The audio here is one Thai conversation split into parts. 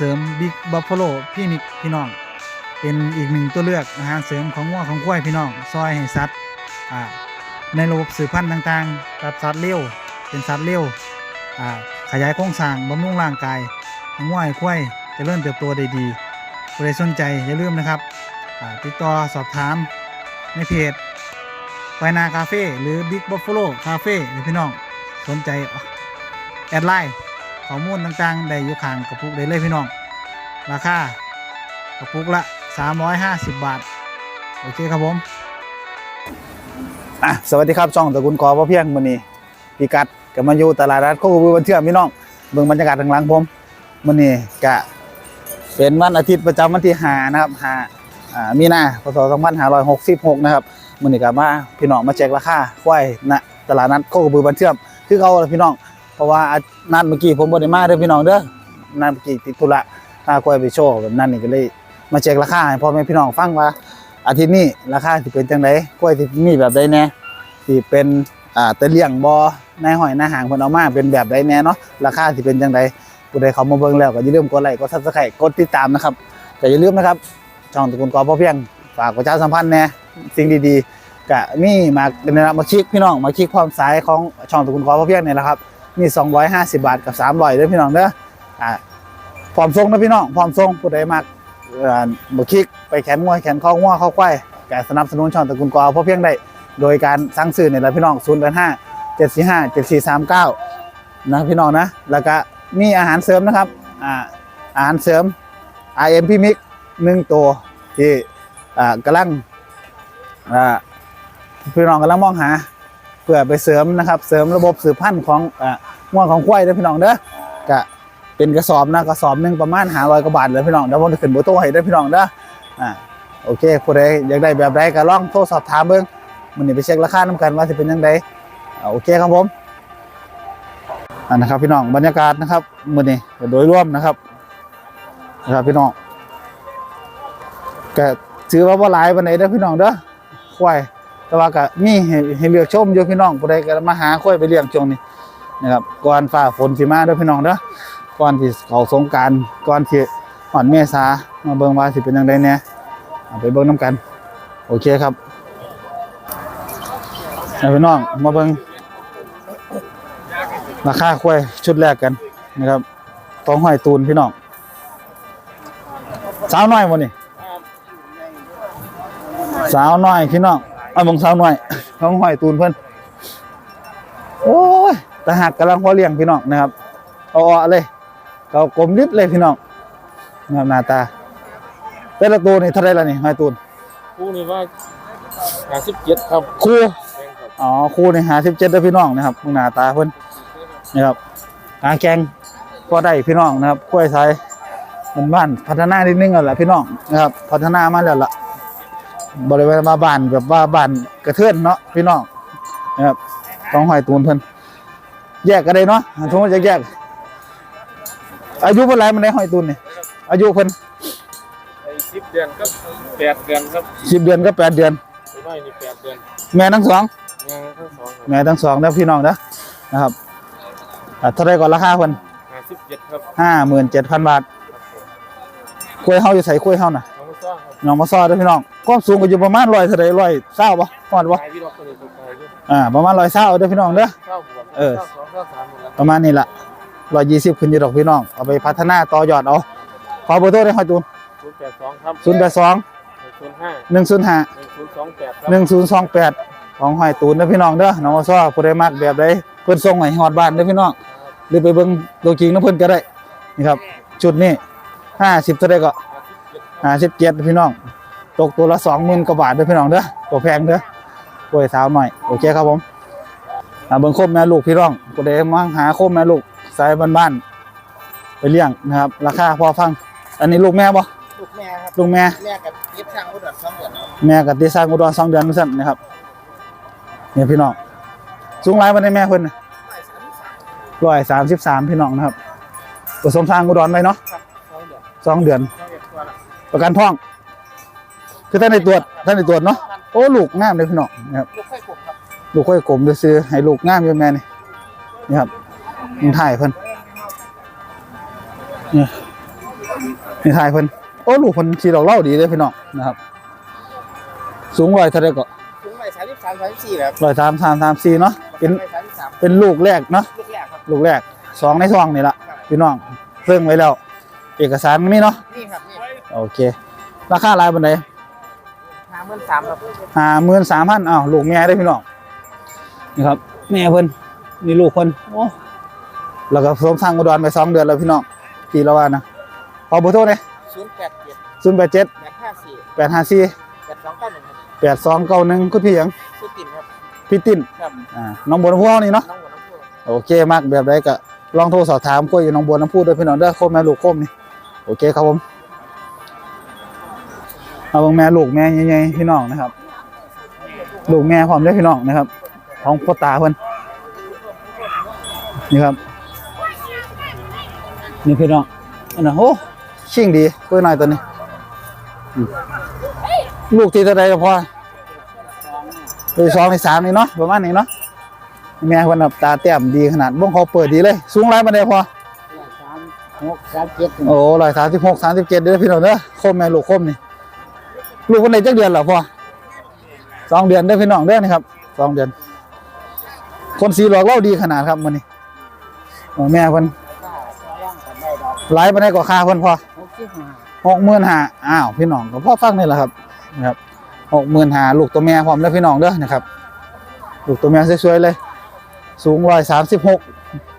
รเสริมบิ๊กบัฟฟ a โลพี่นิกพี่น้อง เป็นอีกหนึ่งตัวเลือกอาหารเสริมของงัวของควยพี่น้องซอยให้สัตว์อ่าในระบบสืบพันธุ์ต่างๆกับสัตว์เลี้ยวเป็นสัตว์เลี้ยวอ่าขยายโครงสร้างบำรุงร่างกายให้งัวให้ควยจะเริ่มเติบโตได้ดีใครสนใจอย่าลืมนะครับอ่าติดต่อสอบถามในเพจไวนาคาเฟ่หรือ Big Buffalo Cafe นี่พี่น้องสนใจแอดไลน์ ข้อมูลต่างๆได้อยู่ข้างกระปุกได้เลยพี่น้อง ราคากระปุกละ 350 บาท โอเคครับผมอะสวัสดีครับช่องตะกูลกอพ่อเพียงมื้อนี้พี่กัดกับมาอยู่ตลาดนัดโคกระบือวันเชื่อมพี่น้องเบิ่งบรรยากาศทางหลังผมมื้อนี้กะเป็นวันอาทิตย์ประจำวันที่5นะครับ5อ่ามีนาพศ2566 นะครับมื้อนี้ก็มาพี่น้องมาแจกราคาควายณตลาดนัดโคกระบือวันเชื่อมคือเขาพี่น้อง ราะว่านัดเมื่อกี้ผมบ่ได้มาเด้อพี่น้องเด้อนัดเมื่อกี้ติดธุระถ้าควายไปโชว์แบบนั้นนี่ก็เลยมาเช็คราคาให้พ่อแม่พี่น้องฟังว่า อาทิตย์นี้ราคาสิเป็นจังไดกล้วยที่มีแบบใดแน่ที่เป็นอ่าต่เลี้ยงบ่ในหอยในหางเพิ่นเอามาเป็นแบบใดแน่เนาะราคาสิเป็นจังไดผู้ใดเขามาเบิ่งแล้วก็อย่าลืมกดไลค์กด Subscribe กดติดตามนะครับแต่อย่าลืมนะครับช่องตะกูลกอพ่อเพียงฝากประชาสัมพันธ์แน่สิ่งดีๆก็มีมาในนามาคลิกพี่น้องมาคลิกความสายของช่องตะกูลกอพ่อเพียงเนี่ยแหละครับ มี 250 บาทกับ 300เด้อพี่น้องเด้ออ่าพร้อมทรงนะพี่น้องพร้อมทรงผู้ใดมากอ่อบ่คลิกไปแขนงัวแขนข้องัวข้อควายแกสนับสนุนช่องตระกูลกอเพราะเพียงได้โดยการสั่งซื้อเนี่แหละพี่น้อง0 8 5 7 4 5 7 4 3 9นะพี่น้องนะ แล้วก็มีอาหารเสริมนะครับอ่าอาหารเสริม IM พี่มิกหนึ่งตัวที่อ่ากำลังอ่าพี่น้องกำลังมองหา เพื่อไปเสริมนะครับ เสริมระบบสืบพันธุ์ของอ่า งัวของควายเด้อพี่น้องเด้อก็เป็นกระสอบนะกระสอบหนึ่งประมาณหาร้อยกว่าบาทเลยพี่น้องเดี๋ยวผมจะขึ้นเบโทรให้ได้อพี่น้องเด้ออ่าโอเคผู้ใดอยากได้แบบใดก็ลองโทรสอบถามเบิ่งมันนี่ไปเช็คราคาน้ำกันว่าจะเป็นยังไงอ่าโอเคครับผมอันนะครับพี่น้องบรรยากาศนะครับมื้อนี้โดยรวมนะครับนะครับพี่น้องก็ถือว่าบ่หลายปานใดเด้อพี่น้องเด้อควายแต่ว่าก็มีให้ให้เลือกชมอยู่พี่น้องผู้ใดก็มาหาควายไปเลี้ยงช่วงนี้ นะครับก่อนฟ้าฝนสิมาเด้อพี่น้องเด้อก่อนที่เขาสงการก่อนที่หอนเมษามาเบิ่งว่าสิเป็นยังไงเนี่ยไปเบิ่งน้ำกัน โอเคครับเอาพี่น้องมาเบิ่งราคาควายชุดแรกกันนะครับต้องห้อยตูนพี่น้องสาวน้อยวันนี้สาวน้อยพี่น้องเอามงสาวน้อยต้องห้อยตูนเพิ่อ้ ยแต่หักกำลังพอเลี้ยงพี่น้องนะครับเอาออกเลยเขากลมริบเลยพี่น้องงามหน้าตาแต่ละตัวนี่เท่าไรละนี่ไม้ตูนคู่นี้ว่าหาสิบเจ็ดครับคู่แพงครับอ๋อคู่นี่หาสิบเจ็ดเด้อพี่น้องนะครับหน้าตาเพิ่นนะครับหาแกงก็ได้พี่น้องนะครับกล้วยไทยมันบ้านพัฒนานิดนึงแล้วล่ะพี่น้องนะครับพัฒนามาแล้วล่ะบริเวณมาบ้านแบบว่าบ้านกระเทือนเนาะพี่น้องนะครับต้องหอยตูนเพิ่น แยกกันได้เนาะสมมติจะแยก อายุเพิ่นหลายมันได้หอยตูนนี่อายุเพิ่นไอ้สิบเดือนก็แปดเดือนครับสิบเดือนก็แปดเดือนไอ้น้อยนี่แปดเดือน แม่ทั้งสองยังทั้งสองครับแม่ทั้งสองนะพี่น้องนะนะครับอ่าเท่าไรก่อนราคาเพิ่นหาสิบเจ็ดครับห้าหมื่นเจ็ดพันบาทกล้วยเฮาอยู่ใส่กล้วยเฮาน่ะน้องมุซ่าครับน้องมาซอเด้อพี่น้องความสูงก็อยู่ประมาณร้อยเท่าไรร้อยเศร้าบ่ฮอดบ่ตายพี่ดอกคนนี้ตกตายด้วย Ờ, อ่าประมาณร้อยเศร้าเด้อพี่น้องเด้อเข้าหัวเออเข้าสองเข้าสามหมดแล้วประมาณนี้ล่ะร้อยยี่สิบขึ้นอยู่ดอกพี่น้อง เอาไปพัฒนาต่อยอดเอา ขอเบอร์โทรได้หอยตูนศูนย์แปดสองครับศูนย์แปดสองศูนย์ห้าหนึ่งศูนย์ห้า หนึ่งศูนย์สองแปดครับ หนึ่งศูนย์สองแปดของหอยตูนนะพี่น้องเด้อน้องมาซอผู้ใดมักแบบใดเพิ่นส่งให้ฮอดบ้านเด้อพี่น้องหรือไปเบิ่งตัวจริงนะเพิ่นก็ได้นี่ครับ ชุดนี้ห้าสิบเท่าไดก็หาสิบเจ็ดห้าสิบเจ็ดพี่น้อง ตกตัวละสองหมื่นกว่าบาทเด้อพี่น้องเด้อตัวแพงเด้อ กล้วยสาวหน่อยโอเคครับผมอ่าเบิ่งโคมแม่ลูกพี่น้องผู้ใดมาหาโคมแม่ลูกสายบ้านๆไปเลี้ยงนะครับ ราคาพอฟัง อันนี้ลูกแม่บ่ลูกแม่ครับลูกแม่แม่กับยิบช่างอุดรสองเดือนครับแม่กับที่สร้างอุดรสองเดือนนั่นสั่นนะครับเนี่ยพี่น้องสูงหลายวันในแม่เพิ่นน่ะร้อยสามสิบสามร้อยสามสิบสามพี่น้องนะครับผสมทางอุดรไว้เนาะครับสองเดือนสองเดือนสองเดือนตัวละประกันท้อง คือท่านในตรวจท่านในตรวจเนาะ โอ้ลูกงามเลยพี่น้องนะครับลูกไข่กบครับลูกค่อยกลมด้วยซื้อให้ลูกงามอยู่แม่นี่นี่ครับมันถ่ายเพิ่นเนี่ยนี่ทายเพิ่นโอ้ลูกเพิ่นขี่ดอกเหล่าดีเลยพี่น้องนะครับ สูงร้อยเท่าไรก็ถึงไปสามสิบสามสามสิบสี่แล้วร้อยสามสามสามสี่เนาะเป็นไปสามสิบสามเป็นลูกแรกเนาะลูกแรกครับลูกแรกสองในซองนี่ละพี่น้องเพิ่งไว้แล้ว เอกสารมีเนาะนี่ครับนี่โอเค ราคาหลายบันไดห้าห มื่นสามครับห้าหมื่นสามพันอ้าวลูกแม่ได้อพี่น้องนี่ครับ แม่เพิ่นนี่ลูกเพิ่นโอ้แล้วก็สมทางอุดรไปสองเดือนแล้วพี่น้องกี่ละว่านะขอเบอร์โทรเลยศูนย์แปดเจ็ดศูนย์แปดเจ็ดแปดห้าสี่แปดห้าสี่แปดสองเก้าหนึ่งครับแปดสองเก้าหนึ่งคุณพี่หยังชื่อติ่นครับพี่ติ้นครับอ่าน้องบัวน้ำพุนี่เนาะน้องหัวน้องพูดโอเคมากแบบใดก็ลองโทรสอบถามคุยอยู่หน้องบัวน้ำพุด้วยพี่น้องเด้อโคมแม่ลูกโคมนี่โอเคครับผม เอาเบิ่งแม่ลูกแม่ใหญ่ๆพี่น้องนะครับ ลูกแม่พร้อมเด้อพี่น้องนะครับ ของพ่อตาเพิ่นนี่ครับ นี่พี่น้องอันนั้นโอ้ชิ่งดีคุยหน่อยตัวนี้อืมลูกที่เท่าใดก็พอตัวที่สองที่สามนี่เนาะประมาณนี้เนาะแม่คนแบบตาแต้มดีขนาดบ้องเขาเปิดดีเลย สูงไรมาได้พอสามหกสามเจ็ดโอ้ร้อยสามสิบหกสามสิบเจ็ดเด้อพี่น้องเด้อโคมแม่ลูกโคมนี่ ลูกคนไหนจักเดือนเหรอพ่อสองเดือนเด้พี่น้องเด้นะครับสองเดือน คนสีหลอกเล่าดีขนาดครับมันนี่แม่คนย่างกันได้ดอกไล่มาได้กว่าค่าคนพอหกสิบห้าหกหมื่นห้าอ้าวพี่น้องก็พ่อฟังนี่แหละครับนะครับหกหมื่นห้าลูกตัวแม่พร้อมเด้พี่น้องเด้อนะครับ ลูกตัวแม่สวยๆเลย สูงร้อยสามสิบหก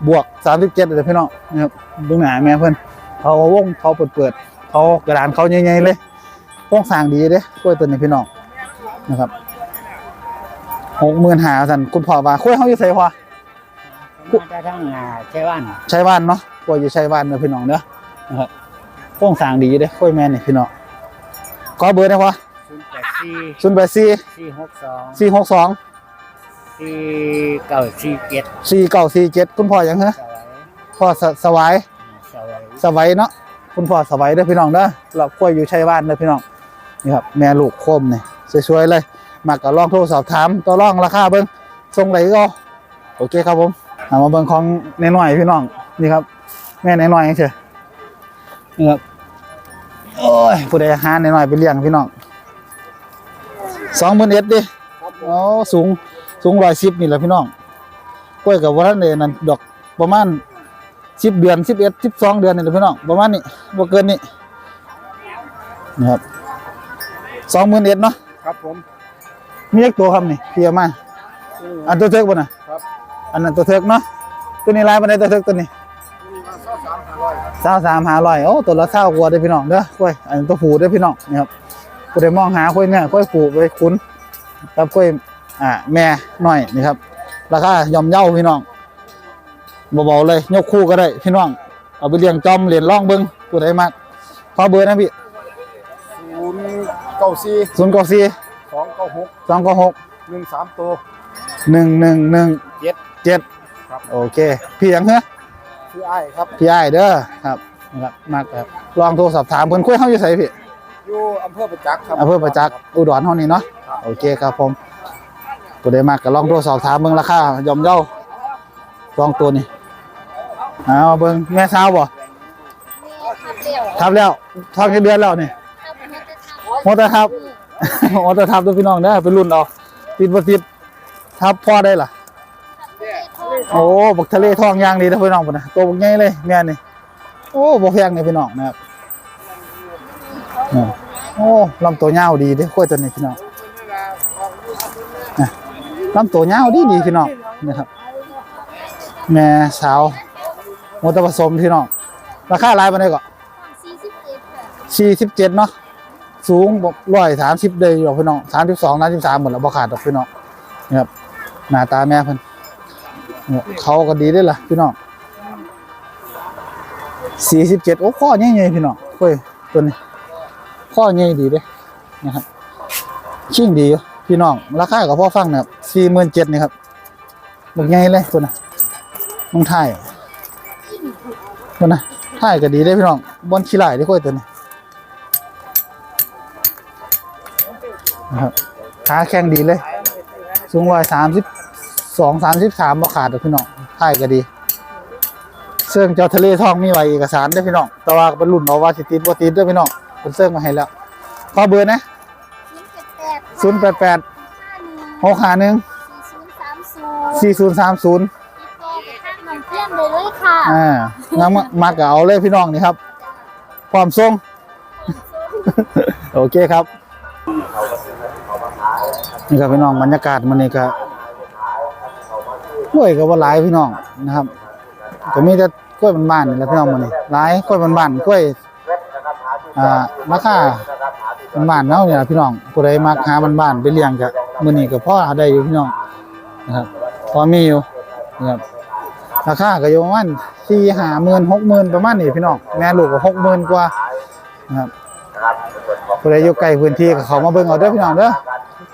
บวกสามสิบเจ็ดเลยพี่น้องนะครับดูหนาแม่เพิ่นเขาวงเขาเปิดเปิดๆเขากระดานเขาใหญ่ๆเลย โค้งสร้างดีเด้กล้วยตัวนี้พี่น้องนะครับหกหมื่นหาสันคุณพ่อว่าคุยเขาอยู่ใส่พอมาจะทั้งงาใช่บ้านใช้บ้านเนาะกล้วยอยู่ใช้บ้านเด้อพี่น้องเด้อนะครับโค้งสร้างดีเด้กล้วยแม่นี่พี่น้องขอเบอร์ได้พอศูนย์แปดสี่ศูนย์แปดสี่สี่หกสองสี่หกสองสี่เก้าสี่เจ็ดสี่เก้าสี่เจ็ดคุณพ่อยังเหรอสวัยพ่อสสวายสวัยสวัยเนาะคุณพ่อสวัยเด้อพี่น้องเด้อเรากล้วยอยู่ชัยบ้านเด้อพี่น้อง นี่ครับแม่ลูกโคมนี่ยสวยๆเลย มาก็ลองโทรสอบถามต่อรองราคาเบิ่งทรงไหนก็โอเคครับผมเอามาเบิ่งของในหน่อยพี่น้องนี่ครับ แม่ในหน่อยเฉยนี่ครับโอ้ยผู้ใดหาในหน่อยไปเลี้ยงพี่น้องสองหมื่นเอ็ดดิอ๋อสูงสูงร้อยสิบนี่แหละพี่น้องกล้วยกับวันนั้นเลยนั่นดอกประมาณสิบเดือนสิบเอ็ดสิบสองเดือนนี่แหละพี่น้องประมาณนี้บ่เกินนี้นะครับ สองหมื่นเอ็ดเนาะครับผมมีเล็กตัวครับนี่เพียมาอันตัวเทิกบ่น่ะครับอันนั้นตัวเทิกเนาะตัวนี้ลายบันไดตัวเทิกตัวนี้เศร้าสามหาร้อยโอ้ตัวละเศร้ากว่าเด้อพี่น้องเด้อกล้วยอันนตัวผูเด้อพี่น้องนี่ครับผู้ใดมองหากล้วยเนี่ยกล้วยผูไปคุ้นกับกล้วยอ่าแม่น้อยนี่ครับราคาย่อมเยาพี่น้องเบาๆเลยยกคู่ก็ได้พี่น้องเอาไปเลี้ยงจอมเหรียญร่องเบิ้งผู้ใดมากขอเบอร์นะพี่ศูนย์ เก้าสี่ศูนย์เก้าสี่สองเก้าหกสองเก้าหกหนึ่งสามตัวหนึ่งหนึ่งหนึ่งเจ็ดเจ็ดครับโอเคพี่หยังเหรอชื่อไอ้ายครับพี่ไอ้ายเด้อครับนะครับมากครับลองโทรสอบถามเพิ่นคุยเฮาอยู่ไสพี่อยู่อำเภอประจักษ์ครับอำเภอประจักษ์อุดรเฮานี่เนาะโอเคครับผมผู้ใดมากก็ลองโทรสอบถามเบิ่งราคาย่อมเยาลองตัวนี้เอาเบิ่งแม่สาวบ่ทับเร็วทับแล้วท้องกี่เดือนแล้วนี่ทับ มันจะทับมอเตอร์ทับมอเตอร์ทับด้วยพี่น้องเด้อเป็นรุ่นเอาติดบ่ติดทับพ่อได้ล่ะ โอ้บักทะเลทองย่างดีนะพี่น้องพุ่นนะตัวบักใหญ่เลยแม่นี่โอ้บ่แพงนี่พี่น้องนะครับนี่โอ้ลำตัวยาวดีเด้ค่อยตัวนี้พี่น้องนะลำตัวยาวดีดีพี่น้องนะครับ แม่สาวมอเตอร์ผสมพี่น้องราคาหลายปานใดก็สี่สิบเอ็ดค่ะสี่สิบเจ็ดเนาะ สูงร้อยสามสิบเลยดอกพี่น้องสามสิบสองสามสิบสามหมดแล้วบ่ขาดดอกพี่น้องนี่ครับหน้าตาแม่เพิ่นเขาก็ดีได้ล่ะพี่น้องสี่สิบเจ็ดโอ้ข้อใหญ่ๆพี่น้องเฮ้ยตัวนี้ข้อใหญ่ดีเด้นะครับชิ่งดีพี่น้องราคากับพ่อฟังนะครับสี่หมื่นเจ็ดนี่ครับบักใหญ่เลยตัวน่ะมึงถ่ายตัวน่ะถ่ายก็ดีได้พี่น้องบนขี้ไหล่ได้ค่อยตัวนี้ นะครับขาแข็งดีเลย สูงร้อยสามสิบสองสามสิบสามมาขาดเลยพี่น้องถ่ายก็ดีเสื่องเจ้าทะเลทองมีไว้เอกสารเด้อพี่น้อง แต่ว่าเป็นรุ่นเอาว่าสิติดบ่ติดเด้อพี่น้องเพิ่นเสื่องมาให้แล้วขอเบอร์นะศูนย์แปดแปด088ห้าหนึ่ง651สี่ศูนย์สามศูนย์4030ติดต่อไปทางน้องเพี้ยนเลยเลยค่ะอ่างั้นมามาก็เอาเลยพี่น้องนี่ครับพร้อมส่งโอเคครับ นี่ครับพี่น้องบรรยากาศมันนี่ก็กล้วยก็ว่าหลายพี่น้องนะครับก็มีแต่กล้วยบ้านๆนี่แหละพี่น้องมันนี่หลายกล้วยบ้านๆกล้วยอ่าราคาบ้านๆเนาะเนี่ยพี่น้องผู้ใดมักหาบ้านๆไปเลี้ยงก็มื้อนี้ก็พอหาได้อยู่พี่น้องนะครับพอมีอยู่นะครับราคาก็อยู่ประมาณ4 5หมื่น6หมื่นประมาณนี้พี่น้องแม่ลูกก็6หมื่นกว่านะครับผู้ใดอยู่ใกล้พื้นที่ก็เขามาเบิ่งเอาเด้อพี่น้องเด้อ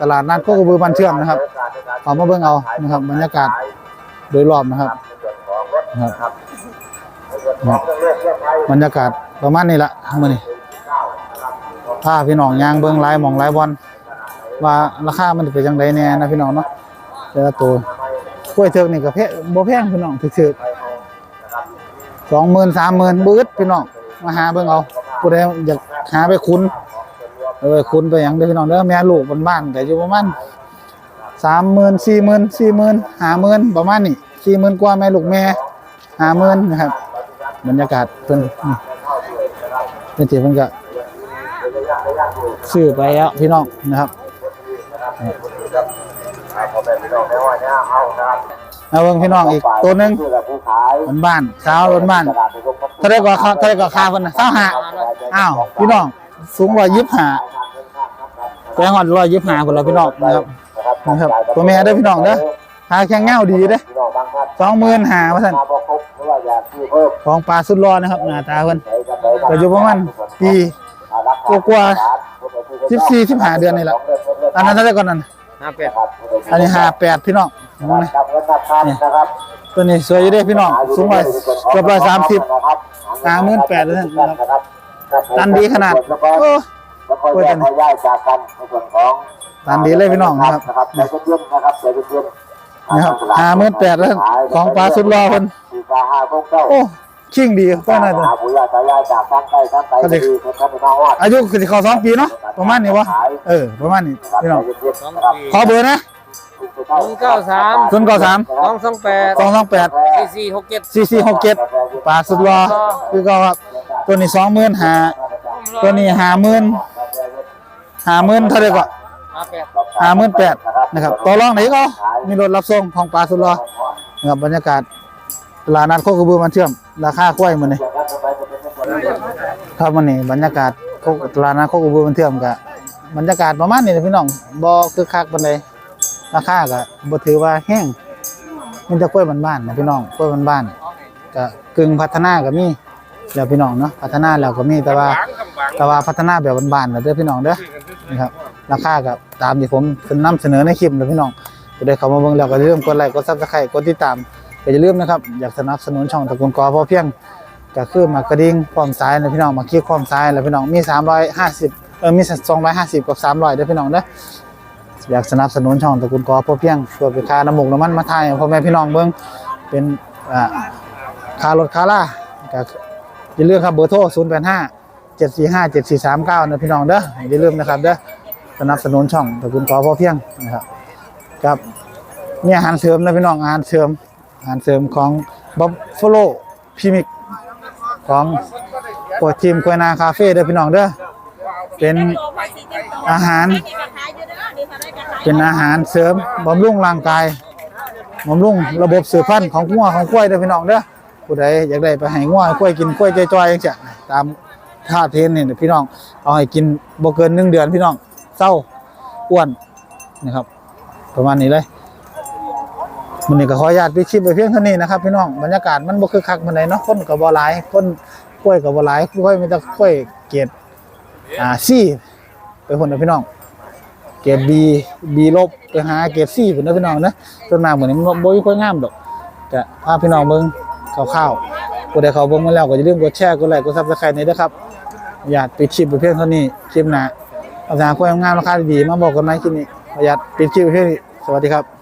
ตลาดนัดโคกระบือบ้านเชื่อมนะครับเขามาเบิ่งเอานะครับ บรรยากาศโดยรอบนะครับนะครับนะครับรรยากาศประมาณนี้ละมื้อนี้พาพี่น้องยางเบิ่งหลายหม่องหลายบอลว่าราคามันเป็นจังไดแน่นะพี่น้องเนาะแต่ละตัวกล้วยเถิกนี่ก็แพงบ่แพงพี่น้องถึกๆ20,000 30,000บ่อึดพี่น้องมาหาเบิ่งเอาผู้ใดอยากหาไปคุ้น เอาไปคุ้นไปหยังเด้อพี่น้องเด้อแม่ลูกบนบ้านๆก็อยู่ประมาณสามหมื่นสี่หมื่นสี่หมื่นห้าหมื่นประมาณนี้สี่หมื่นกว่าแม่ลูกแม่ห้าหมื่นนะครับ บรรยากาศเพิ่นเป็นเจ็บเพิ่นก็ซื้อไปแล้วพี่น้องนะครับเอาเบิ่งพี่น้องอีกตัวหนึงบนบ้านสาวบนบ้านเท่าไรก็เท่าไรก็ค่าเพิ่นนะเท่าหาอ้าวพี่น้อง สูงกว่ายิบหาแปลงหอดร้อยยิบหาคนละพี่น้องนะครับนะครับตัวแม่เด้อพี่น้องเด้อหาแข้งเงาดีเด้อสองหมื่นหาว่าสั่นของปลาสุดรอนะครับหน้าตาเพิ่นก็อยู่ประมาณปีกว่าสิบสี่สิบห้าเดือนนี่แหละอันนั้นเท่าไหร่ก่อนนั่นห้าแปดอันนี้ห้าแปดพี่น้องมองนี่ตัวนี้สวยอยู่เด้อพี่น้องสูงร้อยเกือบร้อยสามสิบห้าหมื่นแปดเลยนะครับ ตันดีขนาดโอ้แล้วก็แยกย้ายจากกันในส่วนของตันดีเลยพี่น้องนะครับนะครับใจเย็นๆนะครับใจเย็นๆนะครับห้าหมื่นแปดแล้วของปลาสุดรอเพิ่นสี่กาห้าพวกเจ้าโอ้ชิ่งดีก็น่าจะหาปู่ย่าตายายจากทางใกล้ทางไกลก็สิดีเพิ่นก็ไปน้องวาดอายุคือสิเขาสองปีเนาะประมาณนี้วะเออประมาณนี้พี่น้องใจเย็นๆนะครับขอเบอร์นะหนึ่งเก้าสามศูนย์เก้าสามสองสองแปดสองสองแปดสี่สี่หกเจ็ดสี่สี่หกเจ็ดปลาสุดรอคือก็ครับ ตัวนี้สองหมื่นหาตัวนี้หาหมื่นหาหมื่นเท่าไหร่ก็ห้าหามื่นแปดนะครับต่อรองไหนก็มีรถรับส่งของปลาสุดรอนะครับบรรยากาศตลาดนัดโคกระบือมันเชื่อม ราคากล้วยมันนี่ครับมันนี่บรรยากาศโคตลาดนัดโคกระบือมันเชื่อมกับบรรยากาศประมาณนี้นะพี่น้องบ่คือคักปานใดราคาก็บ่ถือว่าแห้งมันจะกล้วยบ้านๆนะพี่น้องกล้วยบ้านๆก็กึ่งพัฒนาก็มี แล้วพี่น้องเนาะพัฒนาแล้วก็มีแต่ว่าแต่ว่าพัฒนาแบบบานๆนะเด้อพี่น้องเด้อนะครับราคาก็ตามที่ผมนำเสนอในคลิปนะพี่น้องก็ได้เข้ามาเบิ่งแล้วก็อย่าลืมกดไลค์กด Subscribe กดติดตามก็อย่าลืมนะครับอยากสนับสนุนช่องตะกูลกอพอเพียงก็คือมากระดิ่งความซ้ายนะพี่น้องมาคลิกความซ้ายแล้วพี่น้องมี350เออมี250กับ300เด้อพี่น้องเด้ออยากสนับสนุนช่องตะกูลกอพอเพียงเพื่อไปค่าน้ำมูกน้ำมันมาทายพ่อแม่พี่น้องเบิ่งเป็นอ่าค่ารถค่าล่าก็ อย่าลืมครับเบอร์โทร0 8 5 7 4 5 7 4 3 9นะพี่น้องเด้ออย่าลืมนะครับเด้อสนับสนุนช่องตระกูลกอพอเพียงนะครับครับมีอาหารเสริมนะพี่น้องอาหารเสริมอาหารเสริมของบัฟฟาโลพิมิกของโคทีมควยนาคาเฟ่เด้อพี่น้องเด้อเป็นอาหาร เป็นอาหารเสริมบำรุงร่างกายบำรุงระบบสืบพันธุ์ของงัวของกล้วยเด้อพี่น้องเด้อ ผู้ใดอยากได้ไปให้งัวให้กล้วยกินกล้วยจ้อยๆจังซี่ตามท่าเทรนนี่นะพี่น้องเอาให้กินบ่เกินหนึ่งเดือนพี่น้องเศร้าอ้วนนะครับ ประมาณนี้เลยมันนี่ก็ขออนุญาตไปคลิปไปเพียงเท่านี้นะครับพี่น้องบรรยากาศมันบ่คึกคักปานใดเนาะคนก็บ่หลายคนกล้วยก็บ่หลายกล้วยมีแต่กล้วยเกรดอ่าซี่ไปพุ่นนะพี่น้อง เกรดบีบีลบไปหาเกรดซีเป็นะพี่น้องนะส่วนมาเหมือนมันบ่มีคนงามดอกจะพาพี่น้องเบิ่ง ข้าวๆผู้ใดเขาเบิ่งมาแล้วก็อย่าลืมกดแชร์กดไลค์กดซับสไคร์เนี่นะครับอยากปิดคลิปไปเพียงเท่านี้คลิปหน้าเอาสาความงามราคาดีๆมาบอกกันไหมคลิปนี้อยากปิดคลิปไปเพียงนี้สวัสดีครับ